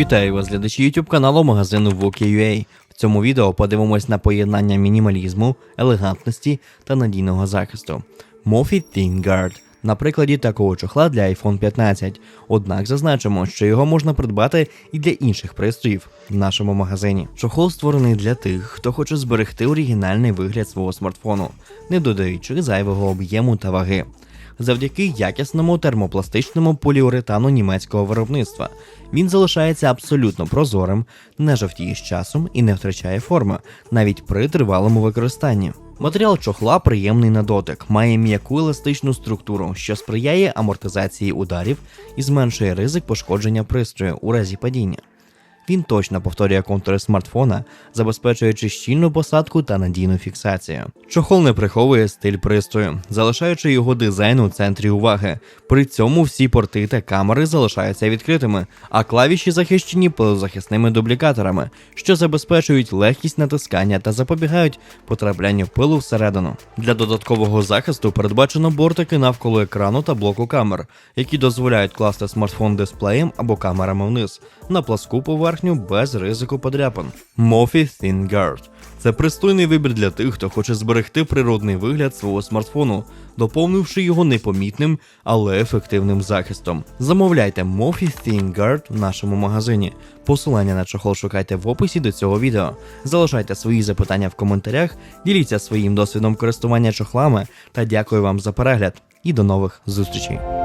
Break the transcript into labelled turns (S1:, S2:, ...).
S1: Вітаю вас, глядачі YouTube каналу магазину Voki.ua. В цьому відео подивимось на поєднання мінімалізму, елегантності та надійного захисту. Mofi Thin на прикладі такого чохла для iPhone 15. Однак зазначимо, що його можна придбати і для інших пристроїв в нашому магазині. Чохол створений для тих, хто хоче зберегти оригінальний вигляд свого смартфону, не додаючи зайвого об'єму та ваги завдяки якісному термопластичному поліуретану німецького виробництва. Він залишається абсолютно прозорим, не жовтіє з часом і не втрачає форми, навіть при тривалому використанні. Матеріал чохла приємний на дотик, має м'яку еластичну структуру, що сприяє амортизації ударів і зменшує ризик пошкодження пристрою у разі падіння. Він точно повторює контури смартфона, забезпечуючи щільну посадку та надійну фіксацію. Чохол не приховує стиль пристрою, залишаючи його дизайн у центрі уваги. При цьому всі порти та камери залишаються відкритими, а клавіші захищені пилозахисними дублікаторами, що забезпечують легкість натискання та запобігають потраплянню пилу всередину. Для додаткового захисту передбачено бортики навколо екрану та блоку камер, які дозволяють класти смартфон дисплеєм або камерами вниз на пласку поверхню без ризику подряпин. Mofi Thin Guard – це пристойний вибір для тих, хто хоче зберегти природний вигляд свого смартфону, доповнивши його непомітним, але ефективним захистом. Замовляйте Mofi Thin Guard в нашому магазині. Посилання на чохол шукайте в описі до цього відео. Залишайте свої запитання в коментарях, діліться своїм досвідом користування чохлами та дякую вам за перегляд і до нових зустрічей.